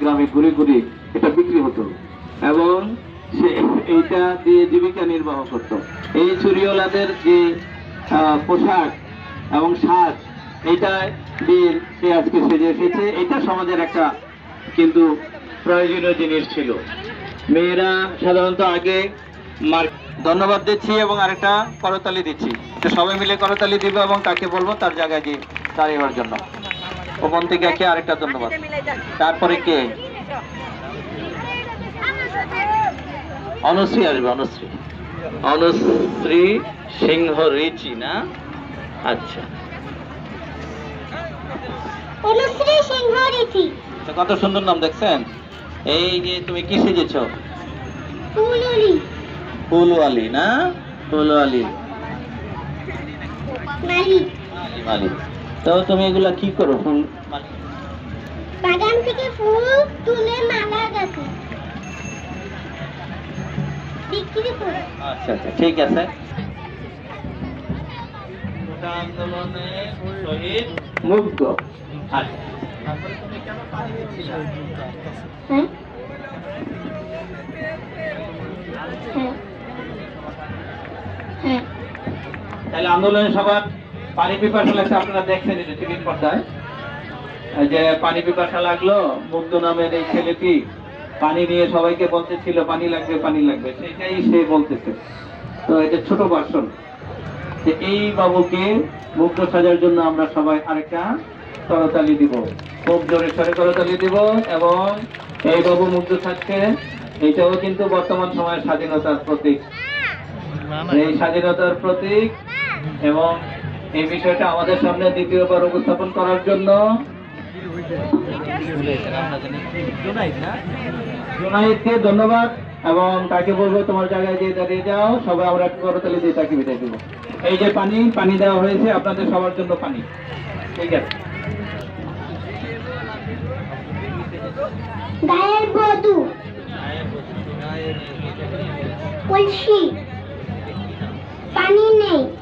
গ্রামে ঘুরে ঘুরে এটা বিক্রি হতো। এবং সে এইটা দিয়ে জীবিকা নির্বাহ করত। এই চুরিওয়ালাদের যে পোশাক এবং সাজ এটা দিয়ে সে আজকে সেজে এসেছে। এটা সমাজের একটা কিন্তু প্রয়োজনীয় জিনিস ছিল। মেয়েরা সাধারণত আগে ধন্যবাদ দিচ্ছি এবং আরেকটা করতালি দিচ্ছি। সবাই মিলে করতালি দিব এবং তাকে বলব তার জায়গায় গিয়ে দাঁড়িয়েবার জন্য। থেকে কে আরেকটা ধন্যবাদ? তারপরে কে? অনুশ্রী আসবে অনুশ্রী। অনুশ্রী সিংহ রিচি না? আচ্ছা। অনুশ্রী সিংহ রীতি কত সুন্দর নাম দেখছেন? এই যে তুমি কি সেজেছ? ফুলুলি ফুলওয়ালি না? ফুলওয়ালি। মালি মালি। তো তুমি এগুলা কি করো? ফুল? বাগান থেকে ফুল তুলে মালা গাছে বিক্রি করে। আচ্ছা আচ্ছা ঠিক আছে। আন্দোলনের শহীদ মুগ্ধ। আচ্ছা? হ্যাঁ? হ্যাঁ। হ্যাঁ। তাহলে আন্দোলনের সবার পানি পিপাসা লাগছে আপনারা দেখছেন এটা টিভির পর্দায়। যে পানি পিপাসা লাগল মুগ্ধ নামের এই ছেলেটি পানি নিয়ে সবাইকে বলতেছিল পানি লাগবে পানি লাগবে। সেটাই সে বলতেছে। তো এটা ছোট বাসন যে এই বাবুকে মুগ্ধ সাজার জন্য আমরা সবাই আরেকটা করতালি দিব। খুব জোরে সরে করতালি দিব এবং এই বাবু মুগ্ধ থাকছে এইটাও কিন্তু বর্তমান সময়ের স্বাধীনতার প্রতীক। এই স্বাধীনতার প্রতীক এবং এই বিষয়টা আমাদের সামনে দ্বিতীয়বার উপস্থাপন করার জন্য। ধন্যবাদ, এবং তাকে বলব তোমার জায়গায় যে দাঁড়িয়ে যাও, সবাই আমরা করতালি দিয়ে তাকে বিদায় দেবো। এই যে পানি পানি দেওয়া হয়েছে, আপনাদের সবার জন্য পানি। ঠিক আছে। পানি নেই।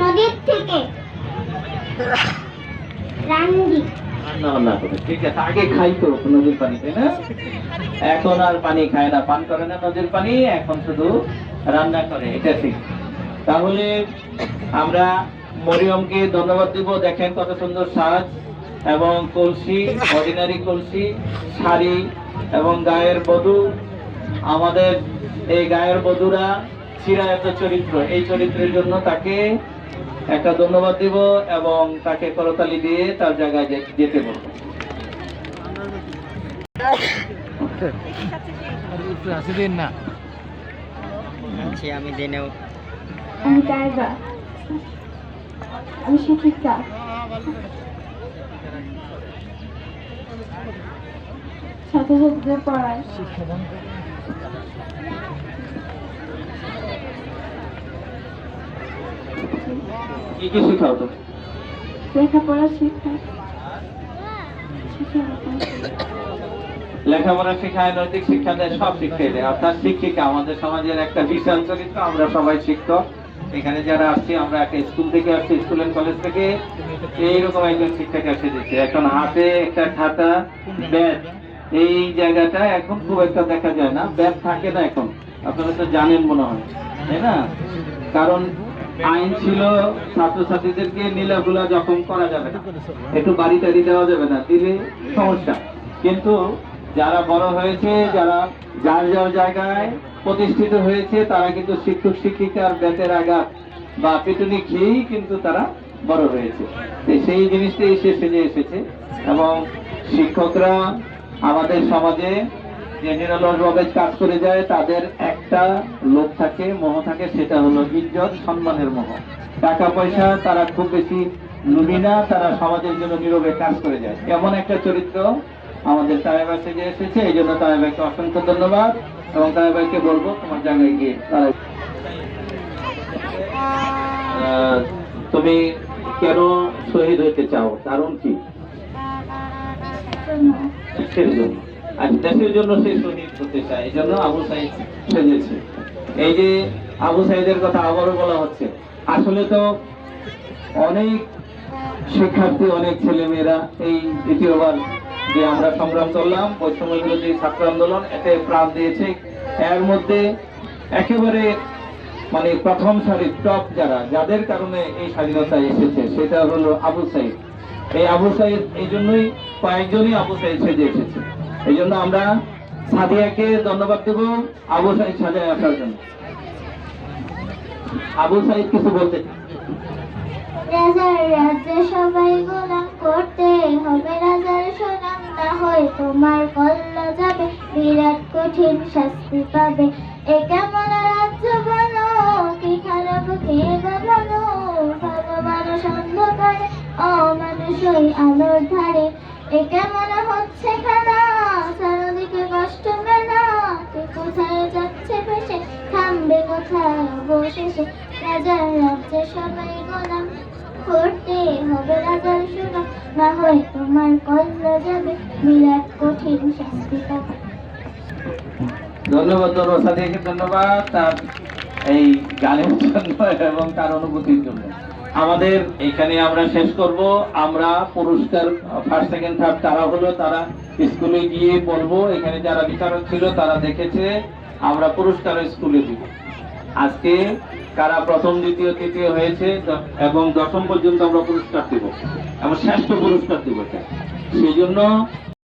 নদীর থেকে। রাঙ্গি। রান্না বান্না করে ঠিক আছে আগে নদীর পানি তাই না? এখন আর পানি খায় না পান করে না নদীর পানি এখন শুধু রান্না করে এটা ঠিক। তাহলে আমরা মরিয়মকে ধন্যবাদ দিব দেখেন কত সুন্দর সাজ এবং কলসি অর্ডিনারি কলসি শাড়ি এবং গায়ের বধূ। আমাদের এই গায়ের বধূরা চিরায়ত চরিত্র এই চরিত্রের জন্য তাকে একটা ধন্যবাদ দিব এবং তাকে করতালি দিয়ে তার জায়গায় যেতে বলব। আছি আমি শিক্ষিকা ছাত্রছাত্রীদের পড়ায়। কি কি শেখাও তো লেখাপড়া লেখাপড়া শেখায় নৈতিক শিক্ষা দেয় সব শিক্ষাই দেয়। অর্থাৎ শিক্ষিকা আমাদের সমাজের একটা বিশাল চরিত্র আমরা সবাই শিক্ষক। এখানে যারা আসছি আমরা একটা স্কুল থেকে আসছি স্কুল এন্ড কলেজ থেকে এইরকম একজন শিক্ষক এসে দিচ্ছে। এখন হাতে একটা খাতা ব্যাগ এই জায়গাটা এখন খুব একটা দেখা যায় না। ব্যাগ থাকে না এখন। আপনারা তো জানেন মনে হয় তাই না? কারণ আইন ছিল, ছাত্রছাত্রীদেরকে নীলাগুলা জখম করা যাবে না। একটু বাড়ি টাড়ি দেওয়া যাবে না, দিলে সমস্যা। কিন্তু যারা বড় হয়েছে, যারা যার যার জায়গায় প্রতিষ্ঠিত হয়েছে, তারা কিন্তু শিক্ষক, শিক্ষিকার বেতের আঘাত বা পিটুনি খেয়েই কিন্তু তারা বড় হয়েছে। সেই জিনিসটাই সে সেজে এসেছে। এবং শিক্ষকরা আমাদের সমাজে যে নিরলসভাবে কাজ করে যায় তাদের একটা লোক থাকে মোহ থাকে সেটা হলো ইজ্জত সম্মানের মোহ। টাকা পয়সা তারা খুব বেশি লুবি না তারা সমাজের জন্য নীরবে কাজ করে যায়। এমন একটা চরিত্র আমাদের তায়েবা থেকে এসেছে এই জন্য তায়েবাকে অসংখ্য ধন্যবাদ এবং তায়েবাকে বলব তোমার জায়গায় গিয়ে। আহ, তুমি কেন শহীদ হতে চাও? কারণ কি? জন্য আর দেশের জন্য সে শহীদ হতে চায়, এই জন্য আবু সেজেছে। এই যে আবু কথা আবারও বলা হচ্ছে, আসলে তো অনেক শিক্ষার্থী, অনেক ছেলেমেয়েরা এই দ্বিতীয়বার যে আমরা সংগ্রাম করলাম ছাত্র আন্দোলন, এতে প্রাণ দিয়েছে। এর মধ্যে একেবারে মানে প্রথম সারির টপ যারা, যাদের কারণে এই স্বাধীনতা এসেছে, সেটা হলো আবু সাইদ। এই আবু সাইদ, এই জন্যই কয়েকজনই আবু সাইদ সেজে এসেছে। এই জন্য আমরা সাদিয়াকে ধন্যবাদ দেব আবু সাইদ সাজায় আসার জন্য। আবু সাইদ কিছু বলতে বিরাট কঠিন শাস্তি পাবে। এ কেমন রাজ্য বলো, কি খারাপ, কে বলো? ভালো মানুষ অন্ধকারে অমানুষ আলোর ধারে। এ কেমন হচ্ছে চারদিকে কষ্ট মেলা। কোথায় যাচ্ছে ভেসে? থামবে কোথায় অবশেষে? রাজার রাজ্যে সবাই গোলাম। করতে হবে রাজার না হয় তোমার কল্লা যাবে। বিরাট কঠিন শাস্তি পাবে। ধন্যবাদ ধন্যবাদ ধন্যবাদ তার এই গানের জন্য এবং তার অনুভূতির জন্য। আমাদের এখানে আমরা শেষ করব। আমরা পুরস্কার ফার্স্ট সেকেন্ড থার্ড তারা হলো, তারা স্কুলে গিয়ে বলব এখানে যারা বিচারক ছিল, তারা দেখেছে। আমরা পুরস্কার স্কুলে দিব। আজকে কারা প্রথম, দ্বিতীয়, তৃতীয় হয়েছে এবং দশম পর্যন্ত আমরা পুরস্কার দিব। এবং শ্রেষ্ঠ পুরস্কার দিব সেই জন্য